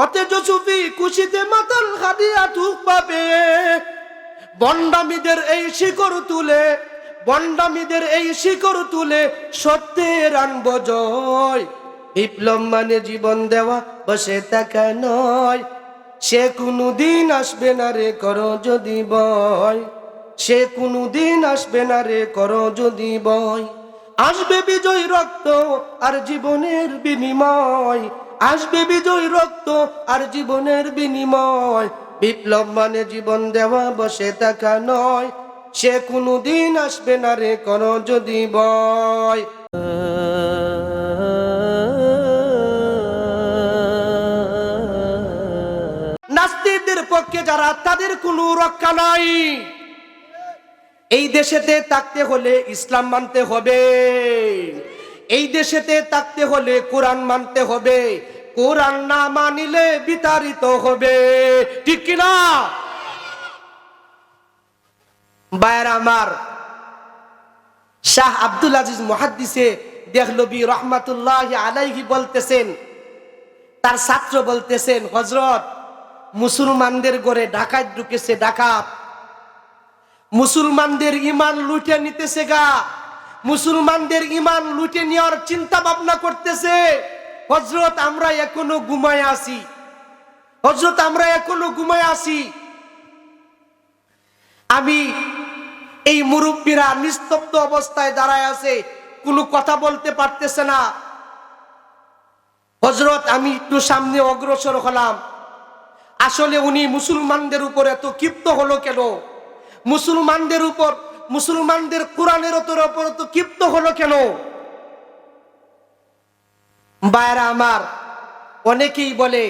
কতে জসুফি কুশিতে মাতাল হাদিয়া থুক পাবে বন্ডামীদের এই শিকড় তুলে বন্ডামীদের এই শিকড় তুলে সত্যের আনব জয়। বিপ্লব মানে জীবন দেওয়া, বসে থাকা নয়। সে কোনো দিন আসবে না রে, করো যদি বয় সে কোনো দিন আসবে না রে, করো যদি বয় আসবে বিজয় রক্ত আর জীবনের বিনিময়। আসবে বিজয় রক্ত আর জীবনের বিনিময়। বিপ্লব মানে জীবন দেওয়া, বসে থাকা নয়। সে কোনো দিন আসবে না রে করো যদি বয় নাস্তিকদের পক্ষে যারা, তাদের কোনো রক্ষা নাই। এই দেশেতে থাকতে হলে ইসলাম মানতে হবে। এই দেশেতে থাকতে হলে কোরআন মানতে হবে। কোরআন না মানিলে বিতাড়িত হবে। ঠিক কিনা? বায়ের আমার শাহ আব্দুল আজিজ মহাদ্দিসে দেখলবি রহমাতুল্লাহ আলাইহি বলতেছেন, তার ছাত্র বলতেছেন হজরত মুসলমানদের গড়ে ডাকাত ঢুকেছে, ডাকাত। মুসলমানদের ইমান লুটে নিতেছে গা। মুসলমানদের ইমান লুটে নেওয়ার চিন্তা ভাবনা করতেছে। হজরত আমরা এখনও ঘুমায় আছি। হজরত আমরা এখনও ঘুমায় আছি। আমি এই মুরব্বীরা নিস্তব্ধ অবস্থায় দাঁড়ায় আছে, কোনো কথা বলতে পারতেছে না। হজরত আমি একটু সামনে অগ্রসর হলাম। আসলে উনি মুসলমানদের উপর এত ক্ষিপ্ত হলো কেন? মুসলমানদের উপর, মুসলমানদের কোরআনের ওপর তো ক্ষিপ্ত হলো কেন? বায়রা আমার, অনেকেই বলে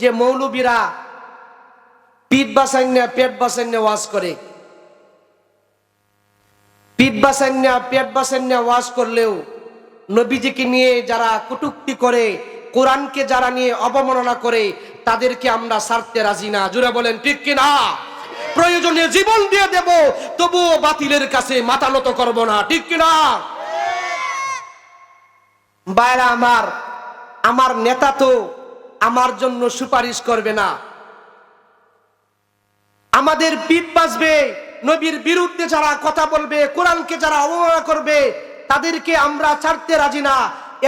যে মৌলবীরা পিঠ বাসান্যা পেট বাসান্যা ওয়াজ করে। পিঠ বাসান্যা পেট বাসান্যা ওয়াজ করলেও নবীজিকে নিয়ে যারা কটুক্তি করে, কোরআনকে যারা নিয়ে অবমাননা করে, তাদেরকে আমরা সারতে রাজি না। জুড়ে বলেন, ঠিক কিনা প্রয়োজনে জীবন দিয়ে দেব, তবুও বাতিলের কাছে মাথা নত করব না। ঠিক কিনা বাইরা আমার আমার নেতা তো আমার জন্য সুপারিশ করবে না। আমাদের পিঠ বাজবে নবীর বিরুদ্ধে যারা কথা বলবে, কোরআনকে যারা অবমাননা করবে, তাদেরকে আমরা ছাড়তে রাজি না।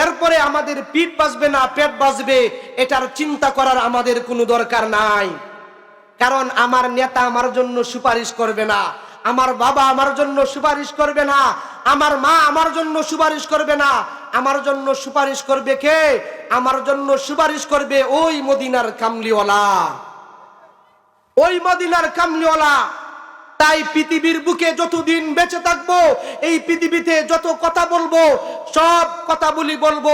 এরপরে আমাদের পিঠ বাজবে না, পেট বাজবে এটার চিন্তা করার আমাদের কোনো দরকার নাই। কারণ আমার নেতা আমার জন্য সুপারিশ করবে না, আমার বাবা আমার জন্য সুপারিশ করবে না, আমার মা আমার জন্য সুপারিশ করবে না আমার জন্য সুপারিশ করবে কে? আমার জন্য সুপারিশ করবে ওই মদিনার কামলিওয়ালা। ওই মদিনার কামলিওয়ালা। তাই পৃথিবীর বুকে যতদিন বেঁচে থাকব, এই পৃথিবীতে যত কথা বলব, সব কথা বলি বলব,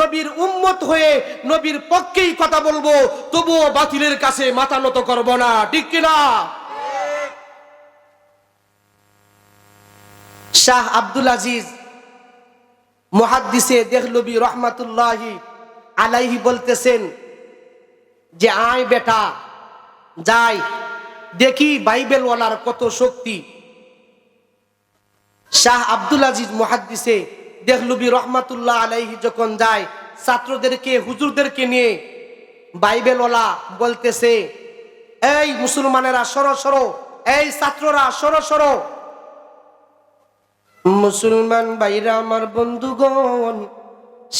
নবীর উম্মত হয়ে নবীর পক্ষেই কথা বলব, তবুও বাতিলের কাছে মাথা নত করব না, ঠিক কিনা শাহ আব্দুল আজিজ মহাদ্দিসে দেখলবি রহমাতুল্লাহি আলাইহি বলতেছেন যে, আয় বেটা, যাই, দেখি বাইবেলওয়ালার কত শক্তি। শাহ আব্দুল আজিজ মহাদ্দিসে দেখলুবি রহমাতুল্লাহ আলাইহি যখন যায়, ছাত্রদেরকে, হুজুরদেরকে নিয়ে বাইবেলওয়ালা বলতেছে, এই মুসলমানেরা সরো সরো, এই ছাত্ররা সরো সরো মুসলমান ভাইরা, আমার বন্ধুগণ,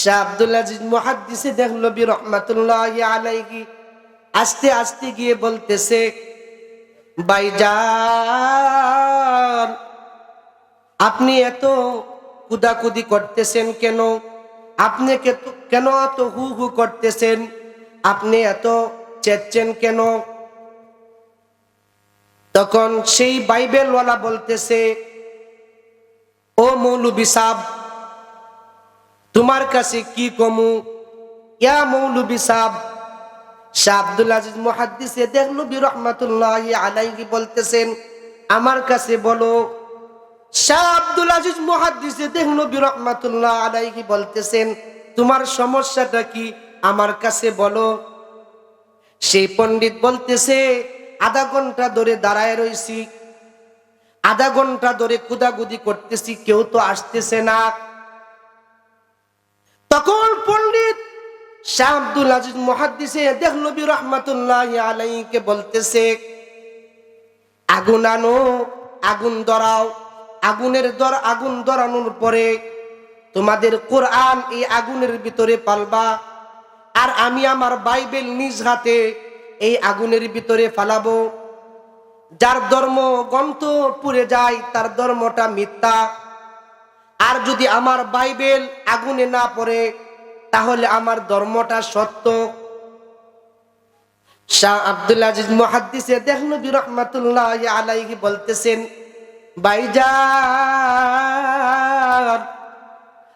শাহ আব্দুল আজিজ মহাদ্দিসে দেখলবি রহমাতুল্লাহ আলাইহি আস্তে আস্তে গিয়ে বলতেছে, ভাইজান, আপনি এত কুদাকুদি করতেছেন কেন? আপনি কেন এত হু হু করতেছেন? আপনি এত চেচ্ছেন কেন? তখন সেই বাইবেলওয়ালা বলতেছে ও মৌলবি সাব, তোমার কাছে কি কমু? ইয়া মৌলবি সাব, শাহ আব্দুল আজিজ মুহাদ্দিসে দেখলবি রহমাতুল্লাহ আলাইহি বলতেছেন, আমার কাছে বলো, শাহ আব্দুল আজিজ মুহাদ্দিসে দেখলবি রহমাতুল্লাহ আলাইহি বলতেছেন, তোমার সমস্যাটা কি? আমার কাছে বলো। সেই পণ্ডিত বলতেছে, আধা ঘণ্টা ধরে দাঁড়ায় রইছি আধা ঘণ্টা ধরে কুদাগুদি করতেছি, কেউ তো আসতেছে না। তখন পণ্ডিত শাহ আব্দুল আজিজ মুহাদ্দিসে দেহলবি রহমাতুল্লাহ আলাইকে বলতেছে, আগুন আনো, আগুন ধরাও। আগুনের দর, আগুন ধরানোর পরে তোমাদের কোরআন এই আগুনের ভিতরে পালবা, আর আমি আমার বাইবেল নিজ হাতে এই আগুনের ভিতরে ফালাবো। যার ধর্ম গ্রন্থ পুড়ে যায়, তার ধর্মটা মিথ্যা। আর যদি আমার বাইবেল আগুনে না পড়ে, তাহলে আমার ধর্মটা সত্য। শাহ আব্দুল আজিজ মুহাদ্দিসে রহমাতুল্লাহ আলাইহি বলতেছেন, ভাইজান,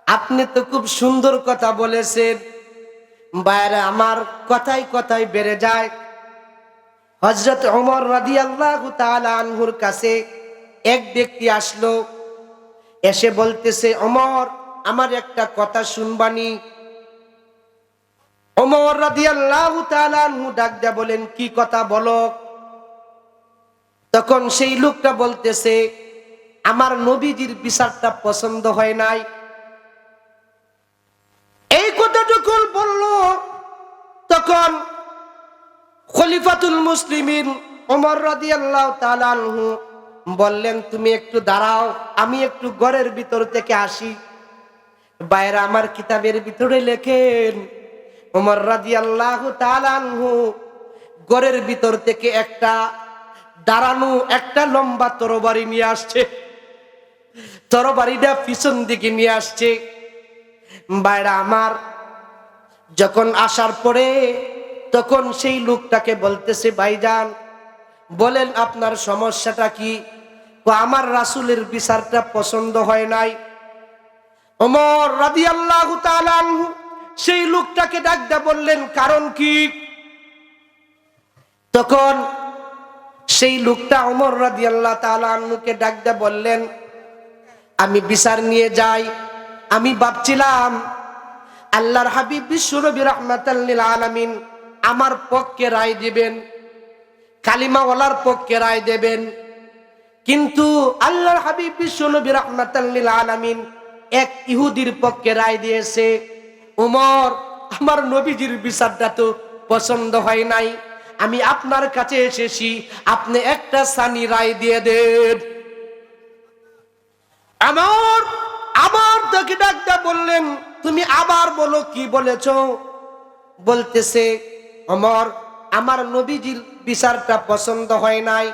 আপনি তো খুব সুন্দর কথা বলেছেন। বাইরে আমার কথাই কথাই বেড়ে যায় হজরত অমর রাদিয়াল্লাহু তাআলা আনহুর কাছে এক ব্যক্তি আসলো, এসে বলতেছে অমর আমার একটা কথা শুনবানি। অমর রাদিয়াল্লাহু তাআলা আনহু ডাক দিয়া বলেন, কি কথা বলো? তখন সেই লোকটা বলতেছে, আমার নবীজির বিচারটা পছন্দ হয় নাই। এই কথা যখন বলল। তখন খলিফাতুল মুসলিমিন ওমর রাদিয়াল্লাহু তাআলা আনহু বললেন, তুমি একটু দাঁড়াও, আমি একটু ঘরের ভিতর থেকে আসি। বাইরে আমার কিতাবের ভিতরে লেখেন ওমর রাদিয়াল্লাহু তাআলা আনহু ঘরের ভিতর থেকে একটা দাঁড়ানো, একটা লম্বা তরবারি নিয়ে আসছে। তরবারিটা পিছন দিকে নিয়ে আসছে। বাইরে আমার যখন আসার পরে তখন সেই লোকটাকে বলতেছে, ভাইজান, বলেন আপনার সমস্যাটা কি? আমার রাসুলের বিচারটা পছন্দ হয় নাই। অমর তাআলা আনহু সেই লোকটাকে ডাক দিয়ে বললেন, কারণ কি? তখন সেই লোকটা অমর রাদিয়াল্লাহু আল্লাহ আনহুকে ডাক দিয়ে বললেন, আমি বিচার নিয়ে যাই। আমি ভাবছিলাম, আল্লাহর হাবিব, বিশ্বনবী রহমাতাল্লিল আলামিন আমার পক্ষে রায় দিবেন, কালিমাওয়ালার পক্ষে রায় দেবেন। কিন্তু আল্লাহর হাবিব বিশ্বনবী রহমাতাল্লিল আলামিন এক ইহুদির পক্ষে রায় দিয়েছে। উমর, আমার নবীজির বিচারটা তো পছন্দ হয় নাই। আমি আপনার কাছে এসেছি, আপনি একটা সানি রায় দিয়ে দেন। আমার আবার তাকে ডাকতে বললেন, তুমি আবার বলো কি বলেছ? বলতেছে অমর, আমার নবীজির বিচারটা পছন্দ হয় নাই।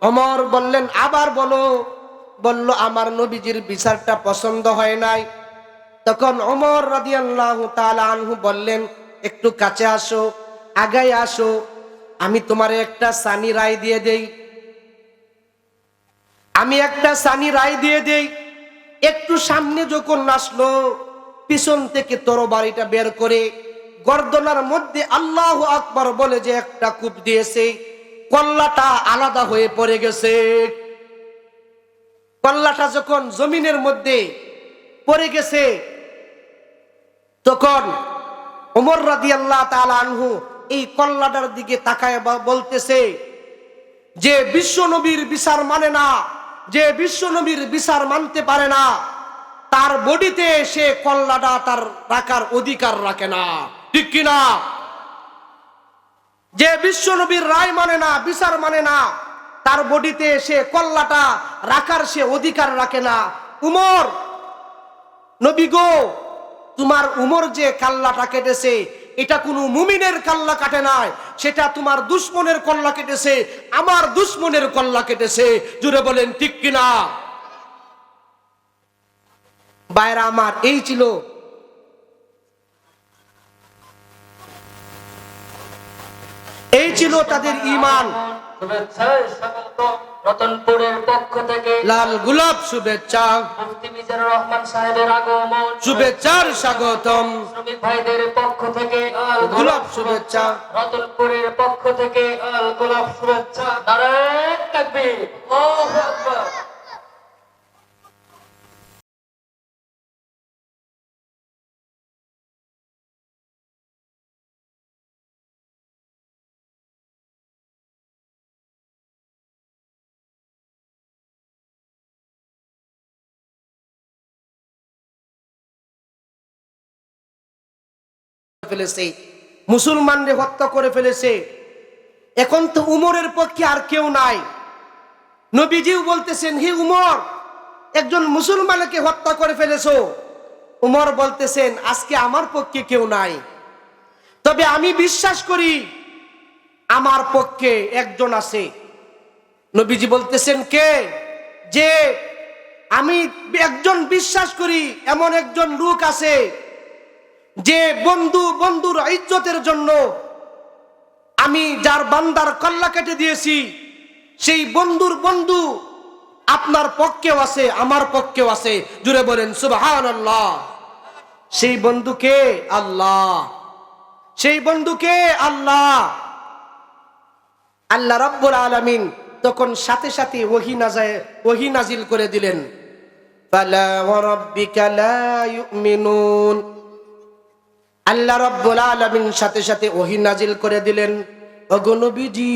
অমর বললেন, আবার বলো। বলল, আমার নবীজির বিচারটা পছন্দ হয় নাই। তখন অমর রাদিয়াল্লাহু তাআলা আনহু বললেন, একটু কাছে আসো, আগায় আসো, আমি তোমারে একটা সানি রায় দিয়ে দেই। আমি একটা সানি রায় দিয়ে দেই। একটু সামনে যখন আসলো, পিছন থেকে তরবারিটা বের করে গর্দনার মধ্যে আল্লাহ আকবার বলে যে একটা কূপ দিয়েছে, কল্লাটা আলাদা হয়ে পড়ে গেছে। কল্লাটা যখন জমিনের মধ্যে পড়ে গেছে, তখন ওমর রাদি আল্লাহ আনহু এই কল্লাটার দিকে তাকায় বলতেছে, যে বিশ্ব নবীর বিচার মানে না, যে বিশ্ব নবীর বিচার মানতে পারে না, তার বডিতে সে কল্লাটা তার রাখার অধিকার রাখে না। ঠিক কিনা? যে বিশ্ব নবীর রায় মানে না, বিচার মানে না, তার বডিতে সে কল্লাটা রাখার সে অধিকার রাখে না। উমর, নবী গো, তোমার উমর যে কাল্লাটা কেটেছে, এটা কোনো মুমিনের কাল্লা কাটে নাই, সেটা তোমার দুশ্মনের কল্লা কেটেছে, আমার দুশ্মনের কল্লা কেটেছে। জুড়ে বলেন, ঠিক কিনা? বাইরা আমার এই ছিল এই ছিল তাদের ইমান রতনপুরের পক্ষ থেকে। লাল গোলাপ শুভেচ্ছা। মুফতি মিজানুর রহমান সাহেবের আগমন। শুভেচ্ছার স্বাগতম। শ্রমিক ভাইদের পক্ষ থেকে গোলাপ শুভেচ্ছা। রতনপুরের পক্ষ থেকে গোলাপ শুভেচ্ছা। নারায়ণ তাকবীর। আল্লাহু আকবার। ফেলেছে, মুসলমানরে হত্যা করে ফেলেছে। এখন তো উমরের পক্ষে আর কেউ নাই। নবীজিও বলতেছেন, হে উমর, একজন মুসলমানকে হত্যা করে ফেলেছো। উমর বলতেছেন, আজকে আমার পক্ষে কেউ নাই। তবে আমি বিশ্বাস করি, আমার পক্ষে একজন আছে। নবীজি বলতেছেন, কে? যে আমি একজন বিশ্বাস করি, এমন একজন লোক আছে যে বন্ধু বন্ধুর ইজ্জতের জন্য আমি যার বান্দার কল্লা কেটে দিয়েছি, সেই বন্ধুর বন্ধু আপনার পক্ষেও আছে, আমার পক্ষেও আছে। জুড়ে বলেন সুবাহান আল্লাহ সেই বন্ধুকে আল্লাহ। সেই বন্ধুকে আল্লাহ। আল্লাহ রব্বুল আলামিন তখন সাথে সাথে ওহি নাজায়, ওহি নাজিল করে দিলেন। ফালা ওয়ারাব্বিকা লা ইউমিনুন। আল্লাহ রব্বুল আলামিন সাথে সাথে ওহি নাজিল করে দিলেন, ওগো নবীজি,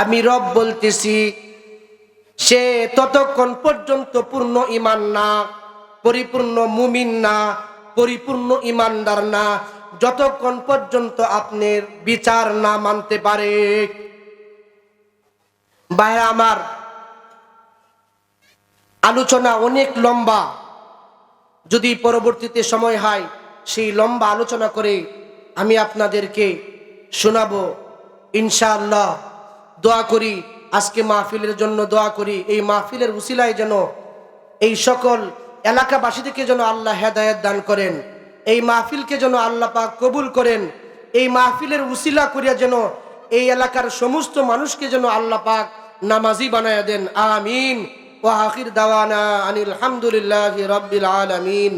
আমি রব বলতেছি, সে ততক্ষণ পর্যন্ত পূর্ণ ইমান না, পরিপূর্ণ মুমিন না, পরিপূর্ণ ইমানদার না, যতক্ষণ পর্যন্ত আপনার বিচার না মানতে পারে। ভাইরা আমার আলোচনা অনেক লম্বা, যদি পরবর্তীতে সময় হয় সেই লম্বা আলোচনা করে আমি আপনাদেরকে শোনাবো। ইনশাআল্লাহ, দোয়া করি, আজকে মাহফিলের জন্য দোয়া করি। এই মাহফিলের উসিলায় যেন এই সকল এলাকাবাসীদেরকে যেন আল্লাহ হেদায়ত দান করেন। এই মাহফিলকে যেন আল্লাহ পাক কবুল করেন। এই মাহফিলের উসিলা করিয়া যেন এই এলাকার সমস্ত মানুষকে যেন আল্লাহ পাক নামাজি বানায় দেন। আমিন। ও আখির দাওয়ানা আনিল হামদুলিল্লাহ রব্বিল আলামিন।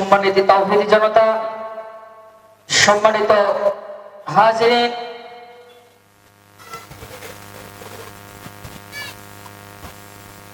সম্মানিত তাওহিদি জনতা সম্মানিত হাজিরিন